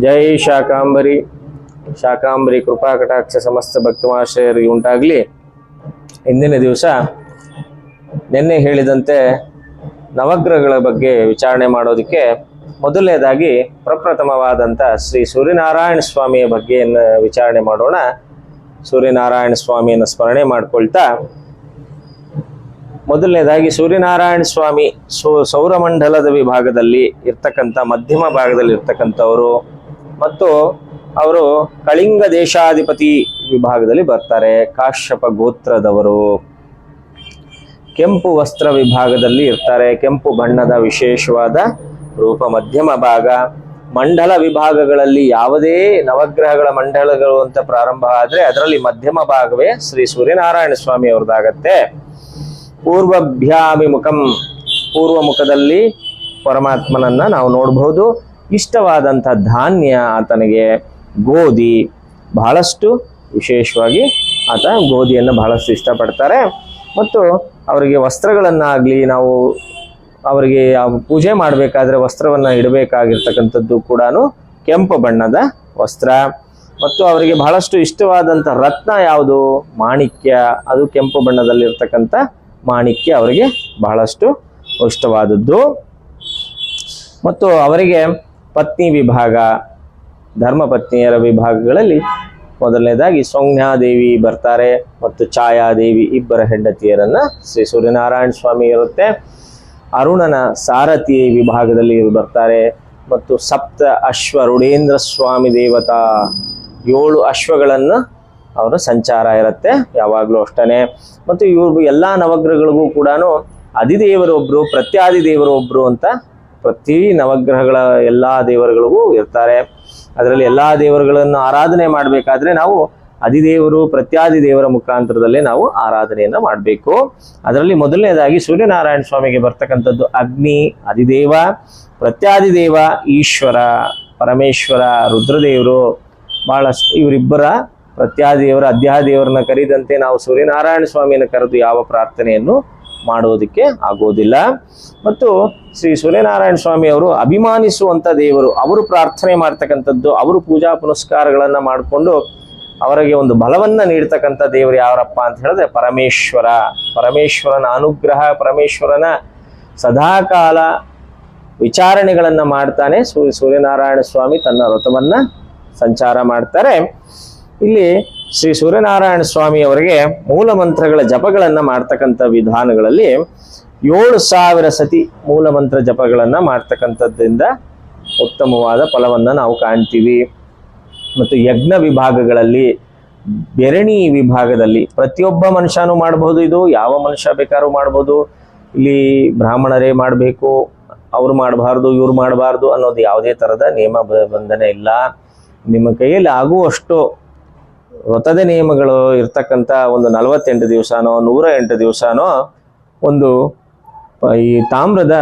ಜೈ ಶಾಕಾಂಬರಿ. ಶಾಕಾಂಬರಿ ಕೃಪಾ ಕಟಾಕ್ಷ ಸಮಸ್ತ ಭಕ್ತಮಾಶ್ರಯರಿಗೆ ಉಂಟಾಗಲಿ. ಇಂದಿನ ದಿವಸ ನಿನ್ನೆ ಹೇಳಿದಂತೆ ನವಗ್ರಹಗಳ ಬಗ್ಗೆ ವಿಚಾರಣೆ ಮಾಡೋದಕ್ಕೆ ಮೊದಲನೇದಾಗಿ ಪ್ರಪ್ರಥಮವಾದಂಥ ಶ್ರೀ ಸೂರ್ಯನಾರಾಯಣ ಸ್ವಾಮಿಯ ಬಗ್ಗೆ ವಿಚಾರಣೆ ಮಾಡೋಣ. ಸೂರ್ಯನಾರಾಯಣ ಸ್ವಾಮಿಯನ್ನು ಸ್ಮರಣೆ ಮಾಡ್ಕೊಳ್ತಾ ಮೊದಲನೇದಾಗಿ ಸೂರ್ಯನಾರಾಯಣ ಸ್ವಾಮಿ ಸೌ, ಸೌರಮಂಡಲದ ವಿಭಾಗದಲ್ಲಿ ಇರ್ತಕ್ಕಂಥ ಮಧ್ಯಮ ಭಾಗದಲ್ಲಿ ಇರ್ತಕ್ಕಂಥವರು ಮತ್ತು ಅವರು ಕಳಿಂಗ ದೇಶಾಧಿಪತಿ ವಿಭಾಗದಲ್ಲಿ ಬರ್ತಾರೆ, ಕಾಶ್ಯಪ ಗೋತ್ರದವರು. ಕೆಂಪು ವಸ್ತ್ರ ವಿಭಾಗದಲ್ಲಿ ಇರ್ತಾರೆ, ಕೆಂಪು ಬಣ್ಣದ ವಿಶೇಷವಾದ ರೂಪ, ಮಧ್ಯಮ ಭಾಗ. ಮಂಡಲ ವಿಭಾಗಗಳಲ್ಲಿ ಯಾವುದೇ ನವಗ್ರಹಗಳ ಮಂಡಲಗಳು ಅಂತ ಪ್ರಾರಂಭ ಆದ್ರೆ ಅದರಲ್ಲಿ ಮಧ್ಯಮ ಭಾಗವೇ ಶ್ರೀ ಸೂರ್ಯನಾರಾಯಣ ಸ್ವಾಮಿ ಅವ್ರದ್ದಾಗತ್ತೆ ಪೂರ್ವಭ್ಯಾಭಿಮುಖಂ ಪೂರ್ವ ಮುಖದಲ್ಲಿ ಪರಮಾತ್ಮನನ್ನ ನಾವು ನೋಡಬಹುದು. ಇಷ್ಟವಾದಂಥ ಧಾನ್ಯ ಆತನಿಗೆ ಗೋಧಿ. ಬಹಳಷ್ಟು ವಿಶೇಷವಾಗಿ ಆತ ಗೋಧಿಯನ್ನು ಬಹಳಷ್ಟು ಇಷ್ಟಪಡ್ತಾರೆ. ಮತ್ತು ಅವರಿಗೆ ವಸ್ತ್ರಗಳನ್ನಾಗಲಿ ನಾವು ಅವರಿಗೆ ಪೂಜೆ ಮಾಡಬೇಕಾದ್ರೆ ವಸ್ತ್ರವನ್ನು ಇಡಬೇಕಾಗಿರ್ತಕ್ಕಂಥದ್ದು ಕೂಡ ಕೆಂಪು ಬಣ್ಣದ ವಸ್ತ್ರ. ಮತ್ತು ಅವರಿಗೆ ಬಹಳಷ್ಟು ಇಷ್ಟವಾದಂಥ ರತ್ನ ಯಾವುದು? ಮಾಣಿಕ್ಯ. ಅದು ಕೆಂಪು ಬಣ್ಣದಲ್ಲಿರ್ತಕ್ಕಂಥ ಮಾಣಿಕ್ಯ ಅವರಿಗೆ ಬಹಳಷ್ಟು ಇಷ್ಟವಾದದ್ದು. ಮತ್ತು ಅವರಿಗೆ ಪತ್ನಿ ವಿಭಾಗ, ಧರ್ಮಪತ್ನಿಯರ ವಿಭಾಗಗಳಲ್ಲಿ ಮೊದಲನೇದಾಗಿ ಸೌಮ್ಯಾದೇವಿ ಬರ್ತಾರೆ ಮತ್ತು ಛಾಯಾದೇವಿ ಇಬ್ಬರ ಹೆಂಡತಿಯರನ್ನ ಶ್ರೀ ಸೂರ್ಯನಾರಾಯಣ ಸ್ವಾಮಿ ಇರುತ್ತೆ. ಅರುಣನ ಸಾರಥಿ ವಿಭಾಗದಲ್ಲಿ ಬರ್ತಾರೆ. ಮತ್ತು ಸಪ್ತ ಅಶ್ವ ರುಡೇಂದ್ರ ಸ್ವಾಮಿ ದೇವತಾ, ಏಳು ಅಶ್ವಗಳನ್ನು ಅವರ ಸಂಚಾರ ಇರುತ್ತೆ. ಯಾವಾಗಲೂ ಅಷ್ಟೇ ಮತ್ತು ಇವ್ರಿಗೂ ಎಲ್ಲ ನವಗ್ರಹಗಳಿಗೂ ಕೂಡ ಅಧಿದೇವರು ಒಬ್ರು ಪ್ರತ್ಯಾದಿ ಒಬ್ರು ಅಂತ ಪ್ರತಿ ನವಗ್ರಹಗಳ ಎಲ್ಲ ದೇವರುಗಳಿಗೂ ಇರ್ತಾರೆ. ಅದರಲ್ಲಿ ಎಲ್ಲ ದೇವರುಗಳನ್ನು ಆರಾಧನೆ ಮಾಡಬೇಕಾದ್ರೆ ನಾವು ಅಧಿದೇವರು ಪ್ರತ್ಯಾದಿ ದೇವರ ಮುಖಾಂತರದಲ್ಲೇ ನಾವು ಆರಾಧನೆಯನ್ನು ಮಾಡಬೇಕು. ಅದರಲ್ಲಿ ಮೊದಲನೇದಾಗಿ ಸೂರ್ಯನಾರಾಯಣ ಸ್ವಾಮಿಗೆ ಬರ್ತಕ್ಕಂಥದ್ದು ಅಗ್ನಿ, ಅಧಿದೇವ ಪ್ರತ್ಯಾದಿ ದೇವ ಈಶ್ವರ, ಪರಮೇಶ್ವರ, ರುದ್ರದೇವರು, ಬಹಳಷ್ಟು ಇವರಿಬ್ಬರ ಪ್ರತ್ಯಾದಿದೇವರ ಅಧ್ಯಾದೇವರನ್ನ ಕರೆದಂತೆ ನಾವು ಸೂರ್ಯನಾರಾಯಣ ಸ್ವಾಮಿಯನ್ನು ಕರೆದು ಯಾವ ಪ್ರಾರ್ಥನೆಯನ್ನು ಮಾಡುವುದಕ್ಕೆ ಆಗೋದಿಲ್ಲ ಮತ್ತು ಶ್ರೀ ಸೂರ್ಯನಾರಾಯಣ ಸ್ವಾಮಿ ಅವರು ಅಭಿಮಾನಿಸುವಂತ ದೇವರು, ಅವರು ಪ್ರಾರ್ಥನೆ ಮಾಡ್ತಕ್ಕಂಥದ್ದು, ಅವರು ಪೂಜಾ ಪುನಸ್ಕಾರಗಳನ್ನು ಮಾಡಿಕೊಂಡು ಅವರಿಗೆ ಒಂದು ಬಲವನ್ನ ನೀಡ್ತಕ್ಕಂಥ ದೇವರು ಯಾರಪ್ಪ ಅಂತ ಹೇಳಿದ್ರೆ ಪರಮೇಶ್ವರ. ಪರಮೇಶ್ವರನ ಅನುಗ್ರಹ, ಪರಮೇಶ್ವರನ ಸದಾಕಾಲ ವಿಚಾರಣೆಗಳನ್ನು ಮಾಡ್ತಾನೆ ಸೂರ್ಯ, ಸೂರ್ಯನಾರಾಯಣ ಸ್ವಾಮಿ ತನ್ನ ವ್ರತವನ್ನ ಸಂಚಾರ ಮಾಡ್ತಾರೆ. ಇಲ್ಲಿ ಶ್ರೀ ಸೂರ್ಯನಾರಾಯಣ ಸ್ವಾಮಿ ಅವರಿಗೆ ಮೂಲ ಮಂತ್ರಗಳ ಜಪಗಳನ್ನ ಮಾಡ್ತಕ್ಕಂಥ ವಿಧಾನಗಳಲ್ಲಿ ಏಳು ಸಾವಿರ ಸತಿ ಮೂಲ ಮಂತ್ರ ಜಪಗಳನ್ನ ಉತ್ತಮವಾದ ಫಲವನ್ನ ನಾವು ಕಾಣ್ತೀವಿ. ಮತ್ತು ಯಜ್ಞ ವಿಭಾಗಗಳಲ್ಲಿ, ಬೆರಣಿ ವಿಭಾಗದಲ್ಲಿ ಪ್ರತಿಯೊಬ್ಬ ಮನುಷ್ಯನೂ ಮಾಡಬಹುದು ಇದು, ಯಾವ ಮನುಷ್ಯ ಬೇಕಾದ್ರೂ ಮಾಡ್ಬೋದು. ಇಲ್ಲಿ ಬ್ರಾಹ್ಮಣರೇ ಮಾಡಬೇಕು, ಅವ್ರು ಮಾಡಬಾರ್ದು, ಇವ್ರು ಮಾಡಬಾರ್ದು ಅನ್ನೋದು ಯಾವುದೇ ಥರದ ನಿಯಮ ಬಂಧನ ಇಲ್ಲ. ನಿಮ್ಮ ಕೈಯಲ್ಲಿ ಆಗುವಷ್ಟು ವ್ರತದ ನಿಯಮಗಳು ಇರ್ತಕ್ಕಂಥ ಒಂದು ನಲವತ್ತೆಂಟು ದಿವಸನೋ ನೂರ ಎಂಟು ದಿವಸನೋ ಒಂದು ಈ ತಾಮ್ರದ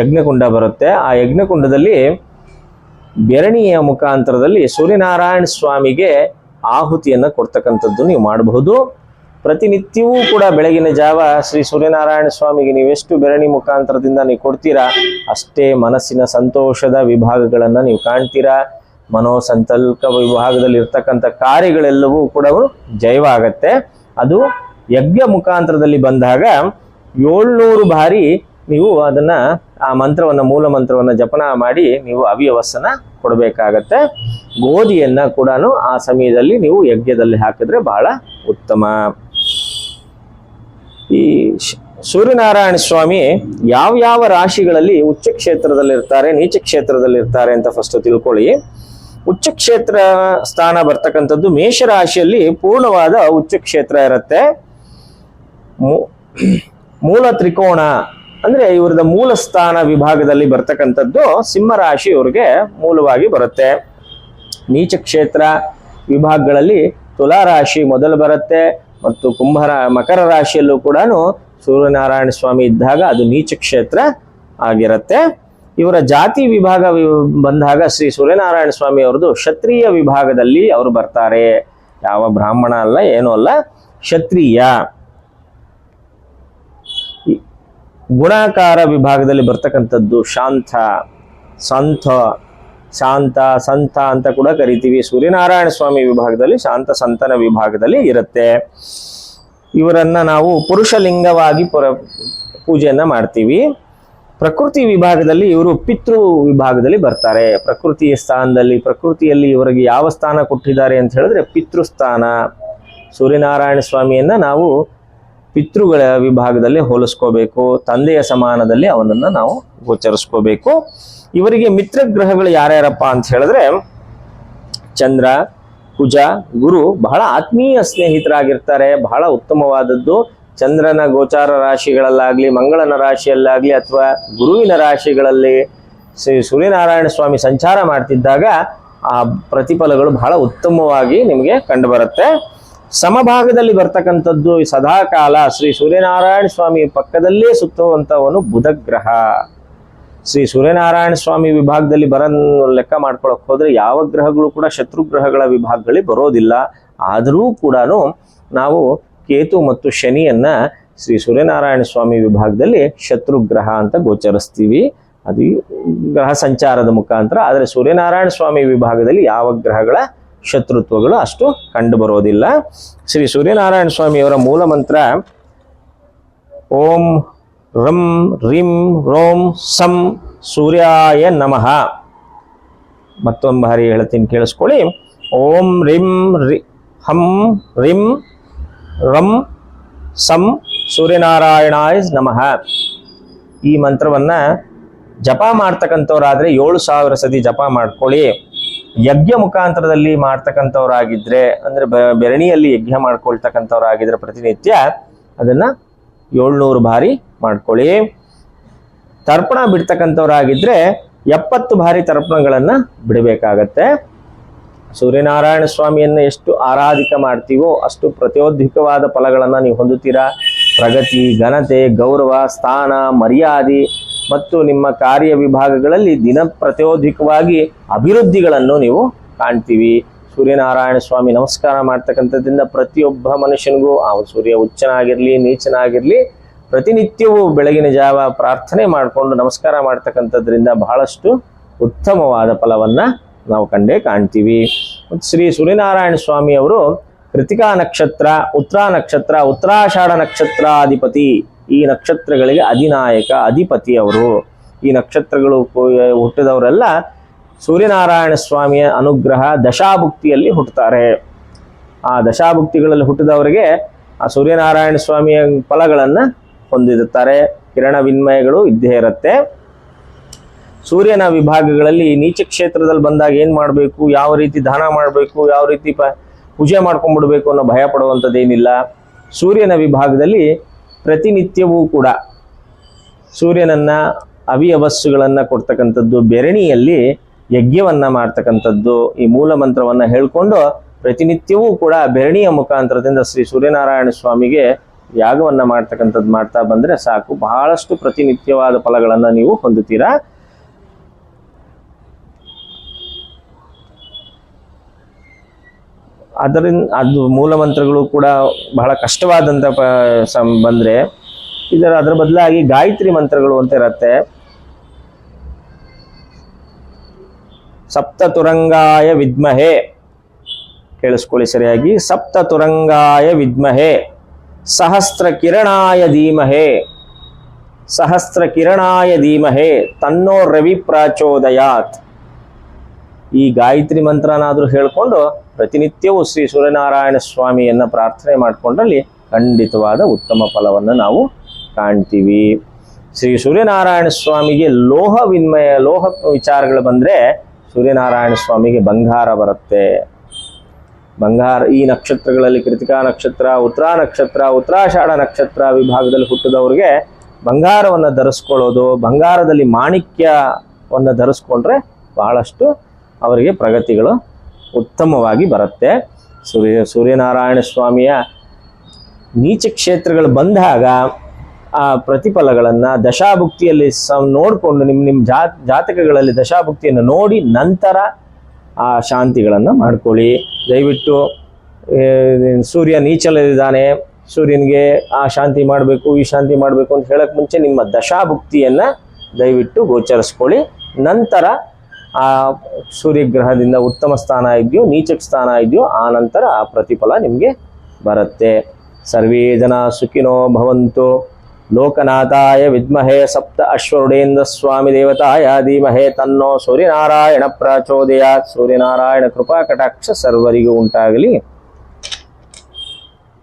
ಯಜ್ಞಕುಂಡ ಬರುತ್ತೆ. ಆ ಯಜ್ಞಕುಂಡದಲ್ಲಿ ಬೆರಣಿಯ ಮುಖಾಂತರದಲ್ಲಿ ಸೂರ್ಯನಾರಾಯಣ ಸ್ವಾಮಿಗೆ ಆಹುತಿಯನ್ನು ಕೊಡ್ತಕ್ಕಂಥದ್ದು ನೀವು ಮಾಡಬಹುದು. ಪ್ರತಿನಿತ್ಯವೂ ಕೂಡ ಬೆಳಗಿನ ಜಾವ ಶ್ರೀ ಸೂರ್ಯನಾರಾಯಣ ಸ್ವಾಮಿಗೆ ನೀವೆಷ್ಟು ಬೆರಣಿ ಮುಖಾಂತರದಿಂದ ನೀವು ಕೊಡ್ತೀರಾ, ಅಷ್ಟೇ ಮನಸ್ಸಿನ ಸಂತೋಷದ ವಿಭಾಗಗಳನ್ನು ನೀವು ಕಾಣ್ತೀರಾ. ಮನೋಸಂತಲ್ಕ ವಿಭಾಗದಲ್ಲಿ ಇರ್ತಕ್ಕಂಥ ಕಾರ್ಯಗಳೆಲ್ಲವೂ ಕೂಡ ಜಯವಾಗತ್ತೆ ಅದು ಯಜ್ಞ ಮುಖಾಂತರದಲ್ಲಿ ಬಂದಾಗ ಏಳ್ನೂರು ಬಾರಿ ನೀವು ಅದನ್ನ ಆ ಮಂತ್ರವನ್ನ, ಮೂಲ ಮಂತ್ರವನ್ನ ಜಪನ ಮಾಡಿ ನೀವು ಅವ್ಯವಸ್ಥನ ಕೊಡಬೇಕಾಗತ್ತೆ. ಗೋಧಿಯನ್ನ ಕೂಡ ಆ ಸಮಯದಲ್ಲಿ ನೀವು ಯಜ್ಞದಲ್ಲಿ ಹಾಕಿದ್ರೆ ಬಹಳ ಉತ್ತಮ. ಈ ಸೂರ್ಯನಾರಾಯಣ ಸ್ವಾಮಿ ಯಾವ ಯಾವ ರಾಶಿಗಳಲ್ಲಿ ಉಚ್ಚ ಕ್ಷೇತ್ರದಲ್ಲಿರ್ತಾರೆ ನೀಚ ಕ್ಷೇತ್ರದಲ್ಲಿ ಇರ್ತಾರೆ ಅಂತ ಫಸ್ಟ್ ತಿಳ್ಕೊಳ್ಳಿ. ಉಚ್ಚ ಕ್ಷೇತ್ರ ಸ್ಥಾನ ಬರ್ತಕ್ಕಂಥದ್ದು ಮೇಷರಾಶಿಯಲ್ಲಿ ಪೂರ್ಣವಾದ ಉಚ್ಚ ಕ್ಷೇತ್ರ ಇರುತ್ತೆ ಮೂಲ ತ್ರಿಕೋಣ ಅಂದ್ರೆ ಇವ್ರದ ಮೂಲ ಸ್ಥಾನ ವಿಭಾಗದಲ್ಲಿ ಬರ್ತಕ್ಕಂಥದ್ದು ಸಿಂಹರಾಶಿ ಇವ್ರಿಗೆ ಮೂಲವಾಗಿ ಬರುತ್ತೆ. ನೀಚ ಕ್ಷೇತ್ರ ವಿಭಾಗಗಳಲ್ಲಿ ತುಲಾ ರಾಶಿ ಮೊದಲು ಬರುತ್ತೆ ಮತ್ತು ಕುಂಭರ, ಮಕರ ರಾಶಿಯಲ್ಲೂ ಕೂಡ ಸೂರ್ಯನಾರಾಯಣ ಸ್ವಾಮಿ ಇದ್ದಾಗ ಅದು ನೀಚ ಕ್ಷೇತ್ರ ಆಗಿರುತ್ತೆ. ಇವರ ಜಾತಿ ವಿಭಾಗ ಬಂದಾಗ ಶ್ರೀ ಸೂರ್ಯನಾರಾಯಣ ಸ್ವಾಮಿ ಅವ್ರದ್ದು ಕ್ಷತ್ರಿಯ ವಿಭಾಗದಲ್ಲಿ ಅವರು ಬರ್ತಾರೆ. ಯಾವ ಬ್ರಾಹ್ಮಣ ಅಲ್ಲ, ಏನೂ ಅಲ್ಲ. ಕ್ಷತ್ರಿಯ. ಗುಣಾಕಾರ ವಿಭಾಗದಲ್ಲಿ ಬರ್ತಕ್ಕಂಥದ್ದು ಶಾಂತ ಸಂತ ಶಾಂತ ಸಂತ ಅಂತ ಕೂಡ ಕರಿತೀವಿ. ಸೂರ್ಯನಾರಾಯಣ ಸ್ವಾಮಿ ವಿಭಾಗದಲ್ಲಿ ಶಾಂತ, ಸಂತನ ವಿಭಾಗದಲ್ಲಿ ಇರುತ್ತೆ. ಇವರನ್ನ ನಾವು ಪುರುಷ ಲಿಂಗವಾಗಿ ಪುರ ಪೂಜೆಯನ್ನ ಮಾಡ್ತೀವಿ. ಪ್ರಕೃತಿ ವಿಭಾಗದಲ್ಲಿ ಇವರು ಪಿತೃ ವಿಭಾಗದಲ್ಲಿ ಬರ್ತಾರೆ. ಪ್ರಕೃತಿ ಸ್ಥಾನದಲ್ಲಿ, ಪ್ರಕೃತಿಯಲ್ಲಿ ಇವರಿಗೆ ಯಾವ ಸ್ಥಾನ ಕೊಟ್ಟಿದ್ದಾರೆ ಅಂತ ಹೇಳಿದ್ರೆ ಪಿತೃಸ್ಥಾನ. ಸೂರ್ಯನಾರಾಯಣ ಸ್ವಾಮಿಯನ್ನ ನಾವು ಪಿತೃಗಳ ವಿಭಾಗದಲ್ಲಿ ಹೋಲಿಸ್ಕೋಬೇಕು. ತಂದೆಯ ಸಮಾನದಲ್ಲಿ ಅವನನ್ನ ನಾವು ಗೋಚರಿಸ್ಕೋಬೇಕು. ಇವರಿಗೆ ಮಿತ್ರ ಗ್ರಹಗಳು ಯಾರ್ಯಾರಪ್ಪ ಅಂತ ಹೇಳಿದ್ರೆ, ಚಂದ್ರ, ಕುಜ, ಗುರು ಬಹಳ ಆತ್ಮೀಯ ಸ್ನೇಹಿತರಾಗಿರ್ತಾರೆ. ಬಹಳ ಉತ್ತಮವಾದದ್ದು. ಚಂದ್ರನ ಗೋಚಾರ ರಾಶಿಗಳಲ್ಲಾಗ್ಲಿ, ಮಂಗಳನ ರಾಶಿಯಲ್ಲಾಗ್ಲಿ ಅಥವಾ ಗುರುವಿನ ರಾಶಿಗಳಲ್ಲಿ ಶ್ರೀ ಸೂರ್ಯನಾರಾಯಣ ಸ್ವಾಮಿ ಸಂಚಾರ ಮಾಡ್ತಿದ್ದಾಗ ಆ ಪ್ರತಿಫಲಗಳು ಬಹಳ ಉತ್ತಮವಾಗಿ ನಿಮಗೆ ಕಂಡುಬರುತ್ತೆ. ಸಮಭಾಗದಲ್ಲಿ ಬರ್ತಕ್ಕಂಥದ್ದು ಸದಾಕಾಲ ಶ್ರೀ ಸೂರ್ಯನಾರಾಯಣ ಸ್ವಾಮಿ ಪಕ್ಕದಲ್ಲೇ ಸುತ್ತುವಂಥವನು ಬುಧ ಗ್ರಹ ಶ್ರೀ ಸೂರ್ಯನಾರಾಯಣ ಸ್ವಾಮಿ ವಿಭಾಗದಲ್ಲಿ ಬರನ್ ಲೆಕ್ಕ ಮಾಡ್ಕೊಳಕ್ ಹೋದ್ರೆ ಯಾವ ಗ್ರಹಗಳು ಕೂಡ ಶತ್ರು ಗ್ರಹಗಳ ವಿಭಾಗಗಳಲ್ಲಿ ಬರೋದಿಲ್ಲ. ಆದರೂ ಕೂಡ ನಾವು ಕೇತು ಮತ್ತು ಶನಿಯನ್ನ ಶ್ರೀ ಸೂರ್ಯನಾರಾಯಣ ಸ್ವಾಮಿ ವಿಭಾಗದಲ್ಲಿ ಶತ್ರು ಗ್ರಹ ಅಂತ ಗೋಚರಿಸ್ತೀವಿ. ಅದು ಗ್ರಹ ಸಂಚಾರದ ಮುಖಾಂತರ. ಆದರೆ ಸೂರ್ಯನಾರಾಯಣ ಸ್ವಾಮಿ ವಿಭಾಗದಲ್ಲಿ ಯಾವ ಗ್ರಹಗಳ ಶತ್ರುತ್ವಗಳು ಅಷ್ಟು ಕಂಡು ಬರೋದಿಲ್ಲ ಶ್ರೀ ಸೂರ್ಯನಾರಾಯಣ ಸ್ವಾಮಿಯವರ ಮೂಲ ಮಂತ್ರ, ಓಂ ರಂ ರಿಂ ರೋಂ ಸಂ ಸೂರ್ಯಾಯ ನಮಃ. ಮತ್ತೊಂದು ಬಾರಿ ಹೇಳ್ತೀನಿ ಕೇಳಿಸ್ಕೊಳ್ಳಿ. ಓಂ ರಿಂ ರಿ ಹಂ ರಿಂ ರಂ ಸಂ ಸೂರ್ಯನಾರಾಯಣಾಯ ನಮಃ. ಈ ಮಂತ್ರವನ್ನ ಜಪ ಮಾಡ್ತಕ್ಕಂಥವ್ರಾದ್ರೆ ಏಳು ಸಾವಿರ ಸತಿ ಜಪ ಮಾಡ್ಕೊಳ್ಳಿ. ಯಜ್ಞ ಮುಖಾಂತರದಲ್ಲಿ ಮಾಡ್ತಕ್ಕಂಥವ್ರಾಗಿದ್ರೆ, ಅಂದ್ರೆ ಬೆರಣಿಯಲ್ಲಿ ಯಜ್ಞ ಮಾಡ್ಕೊಳ್ತಕ್ಕಂಥವ್ರಾಗಿದ್ರೆ ಪ್ರತಿನಿತ್ಯ ಅದನ್ನ ಏಳ್ನೂರು ಬಾರಿ ಮಾಡ್ಕೊಳ್ಳಿ. ತರ್ಪಣ ಬಿಡ್ತಕ್ಕಂಥವ್ರಾಗಿದ್ರೆ ಎಪ್ಪತ್ತು ಬಾರಿ ತರ್ಪಣಗಳನ್ನ ಬಿಡಬೇಕಾಗತ್ತೆ. ಸೂರ್ಯನಾರಾಯಣ ಸ್ವಾಮಿಯನ್ನು ಎಷ್ಟು ಆರಾಧಿಕ ಮಾಡ್ತೀವೋ ಅಷ್ಟು ಪ್ರತ್ಯೋದ್ಧಿಕವಾದ ಫಲಗಳನ್ನು ನೀವು ಹೊಂದುತ್ತೀರಾ? ಪ್ರಗತಿ, ಘನತೆ, ಗೌರವ, ಸ್ಥಾನ, ಮರ್ಯಾದೆ ಮತ್ತು ನಿಮ್ಮ ಕಾರ್ಯ ವಿಭಾಗಗಳಲ್ಲಿ ದಿನ ಪ್ರತ್ಯೋಧಿಕವಾಗಿ ಅಭಿವೃದ್ಧಿಗಳನ್ನು ನೀವು ಕಾಣ್ತೀವಿ. ಸೂರ್ಯನಾರಾಯಣ ಸ್ವಾಮಿ ನಮಸ್ಕಾರ ಮಾಡ್ತಕ್ಕಂಥದ್ದರಿಂದ ಪ್ರತಿಯೊಬ್ಬ ಮನುಷ್ಯನಿಗೂ ಆ ಸೂರ್ಯ ಉಚ್ಚನಾಗಿರಲಿ, ನೀಚನಾಗಿರಲಿ ಪ್ರತಿನಿತ್ಯವೂ ಬೆಳಗಿನ ಜಾವ ಪ್ರಾರ್ಥನೆ ಮಾಡಿಕೊಂಡು ನಮಸ್ಕಾರ ಮಾಡ್ತಕ್ಕಂಥದ್ರಿಂದ ಬಹಳಷ್ಟು ಉತ್ತಮವಾದ ಫಲವನ್ನ ನಾವು ಕಂಡೇ ಕಾಣ್ತೀವಿ. ಶ್ರೀ ಸೂರ್ಯನಾರಾಯಣ ಸ್ವಾಮಿ ಅವರು ಕೃತಿಕಾ ನಕ್ಷತ್ರ ಉತ್ತರ ನಕ್ಷತ್ರ ಉತ್ತರಾಷಾಢ ನಕ್ಷತ್ರಾಧಿಪತಿ ಈ ನಕ್ಷತ್ರಗಳಿಗೆ ಅಧಿನಾಯಕ, ಅಧಿಪತಿ ಅವರು. ಈ ನಕ್ಷತ್ರಗಳು ಹುಟ್ಟಿದವರೆಲ್ಲ ಸೂರ್ಯನಾರಾಯಣ ಸ್ವಾಮಿಯ ಅನುಗ್ರಹ ದಶಾಭುಕ್ತಿಯಲ್ಲಿ ಹುಟ್ಟುತ್ತಾರೆ. ಆ ದಶಾಭುಕ್ತಿಗಳಲ್ಲಿ ಹುಟ್ಟಿದವರಿಗೆ ಆ ಸೂರ್ಯನಾರಾಯಣ ಸ್ವಾಮಿಯ ಫಲಗಳನ್ನು ಹೊಂದಿರುತ್ತಾರೆ. ಕಿರಣ ವಿನ್ಮಯಗಳು ಇದ್ದೇ ಇರುತ್ತೆ. ಸೂರ್ಯನ ವಿಭಾಗಗಳಲ್ಲಿ ನೀಚ ಕ್ಷೇತ್ರದಲ್ಲಿ ಬಂದಾಗ ಏನು ಮಾಡಬೇಕು, ಯಾವ ರೀತಿ ದಾನ ಮಾಡಬೇಕು, ಯಾವ ರೀತಿ ಪ ಪೂಜೆ ಮಾಡ್ಕೊಂಡ್ಬಿಡ್ಬೇಕು ಅನ್ನೋ ಭಯ ಪಡುವಂಥದ್ದೇನಿಲ್ಲ. ಸೂರ್ಯನ ವಿಭಾಗದಲ್ಲಿ ಪ್ರತಿನಿತ್ಯವೂ ಕೂಡ ಸೂರ್ಯನನ್ನ ಅವಿಯವಸ್ಸುಗಳನ್ನು ಕೊಡ್ತಕ್ಕಂಥದ್ದು, ಬೆರಣಿಯಲ್ಲಿ ಯಜ್ಞವನ್ನು ಮಾಡ್ತಕ್ಕಂಥದ್ದು, ಈ ಮೂಲ ಮಂತ್ರವನ್ನ ಹೇಳ್ಕೊಂಡು ಪ್ರತಿನಿತ್ಯವೂ ಕೂಡ ಬೆರಣಿಯ ಮುಖಾಂತರದಿಂದ ಶ್ರೀ ಸೂರ್ಯನಾರಾಯಣ ಸ್ವಾಮಿಗೆ ಯಾಗವನ್ನ ಮಾಡ್ತಕ್ಕಂಥದ್ದು ಮಾಡ್ತಾ ಬಂದ್ರೆ ಸಾಕು. ಬಹಳಷ್ಟು ಪ್ರತಿನಿತ್ಯವಾದ ಫಲಗಳನ್ನ ನೀವು ಹೊಂದುತ್ತೀರಾ? ಅದರಿಂದ ಅದು ಮೂಲ ಮಂತ್ರಗಳು ಕೂಡ ಬಹಳ ಕಷ್ಟವಾದಂಥ ಪ, ಸಂ, ಬಂದರೆ ಇದರ, ಅದರ ಬದಲಾಗಿ ಗಾಯತ್ರಿ ಮಂತ್ರಗಳು ಅಂತ ಇರತ್ತೆ. ಸಪ್ತ ತುರಂಗಾಯ ವಿದ್ಮಹೆ. ಕೇಳಿಸ್ಕೊಳ್ಳಿ ಸರಿಯಾಗಿ. ಸಪ್ತ ತುರಂಗಾಯ ವಿದ್ಮಹೆ. ಸಹಸ್ರ ಕಿರಣಾಯ ಧೀಮಹೆ. ಸಹಸ್ರ ಕಿರಣಾಯ ಧೀಮಹೆ. ತನ್ನೋ ರವಿ ಪ್ರಾಚೋದಯಾತ್ ಈ ಗಾಯತ್ರಿ ಮಂತ್ರನಾದರೂ ಹೇಳ್ಕೊಂಡು ಪ್ರತಿನಿತ್ಯವೂ ಶ್ರೀ ಸೂರ್ಯನಾರಾಯಣ ಸ್ವಾಮಿಯನ್ನು ಪ್ರಾರ್ಥನೆ ಮಾಡಿಕೊಂಡಲ್ಲಿ ಖಂಡಿತವಾದ ಉತ್ತಮ ಫಲವನ್ನು ನಾವು ಕಾಣ್ತೀವಿ. ಶ್ರೀ ಸೂರ್ಯನಾರಾಯಣ ಸ್ವಾಮಿಗೆ ಲೋಹ ವಿನ್ಮಯ, ಲೋಹ ವಿಚಾರಗಳು ಬಂದರೆ ಸೂರ್ಯನಾರಾಯಣ ಸ್ವಾಮಿಗೆ ಬಂಗಾರ ಬರುತ್ತೆ. ಬಂಗಾರ, ಈ ನಕ್ಷತ್ರಗಳಲ್ಲಿ ಕೃತಿಕಾ ನಕ್ಷತ್ರ ಉತ್ತರ ನಕ್ಷತ್ರ ಉತ್ತರಾಷಾಢ ನಕ್ಷತ್ರ ವಿಭಾಗದಲ್ಲಿ ಹುಟ್ಟಿದವ್ರಿಗೆ ಬಂಗಾರವನ್ನು ಧರಿಸ್ಕೊಳ್ಳೋದು, ಬಂಗಾರದಲ್ಲಿ ಮಾಣಿಕ್ಯವನ್ನು ಧರಿಸ್ಕೊಂಡ್ರೆ ಬಹಳಷ್ಟು ಅವರಿಗೆ ಪ್ರಗತಿಗಳು ಉತ್ತಮವಾಗಿ ಬರುತ್ತೆ. ಸೂರ್ಯ, ಸೂರ್ಯನಾರಾಯಣ ಸ್ವಾಮಿಯ ನೀಚ ಕ್ಷೇತ್ರಗಳು ಬಂದಾಗ ಆ ಪ್ರತಿಫಲಗಳನ್ನು ದಶಾಭುಕ್ತಿಯಲ್ಲಿ ಸ, ನೋಡಿಕೊಂಡು ನಿಮ್ಮ ನಿಮ್ಮ ಜಾ, ಜಾತಕಗಳಲ್ಲಿ ದಶಾಭುಕ್ತಿಯನ್ನು ನೋಡಿ ನಂತರ ಆ ಶಾಂತಿಗಳನ್ನು ಮಾಡ್ಕೊಳ್ಳಿ. ದಯವಿಟ್ಟು ಸೂರ್ಯ ನೀಚಲಿದ್ದಾನೆ ಸೂರ್ಯನಿಗೆ ಆ ಶಾಂತಿ ಮಾಡಬೇಕು, ಈ ಶಾಂತಿ ಮಾಡಬೇಕು ಅಂತ ಹೇಳಕ್ ಮುಂಚೆ ನಿಮ್ಮ ದಶಾಭುಕ್ತಿಯನ್ನು ದಯವಿಟ್ಟು ಗೋಚರಿಸ್ಕೊಳ್ಳಿ. ನಂತರ ಆ ಸೂರ್ಯಗ್ರಹದಿಂದ ಉತ್ತಮ ಸ್ಥಾನ ಇದೆಯೋ, ನೀಚಕ ಸ್ಥಾನ ಇದೆಯೋ, ಆ ನಂತರ ಆ ಪ್ರತಿಫಲ ನಿಮಗೆ ಬರುತ್ತೆ. ಸರ್ವೇ ಜನ ಸುಖಿನೋ ಭವಂತು. ಲೋಕನಾಥಾಯ ವಿದ್ಮಹೇ ಸಪ್ತ ಅಶ್ವರುಡೇಂದ್ರ ಸ್ವಾಮಿ ದೇವತಾಯ ಧೀಮಹೇ ತನ್ನೋ ಸೂರ್ಯನಾರಾಯಣ ಪ್ರಚೋದಯ ಸೂರ್ಯನಾರಾಯಣ ಕೃಪಾ ಕಟಾಕ್ಷ ಸರ್ವರಿಗೂ ಉಂಟಾಗಲಿ.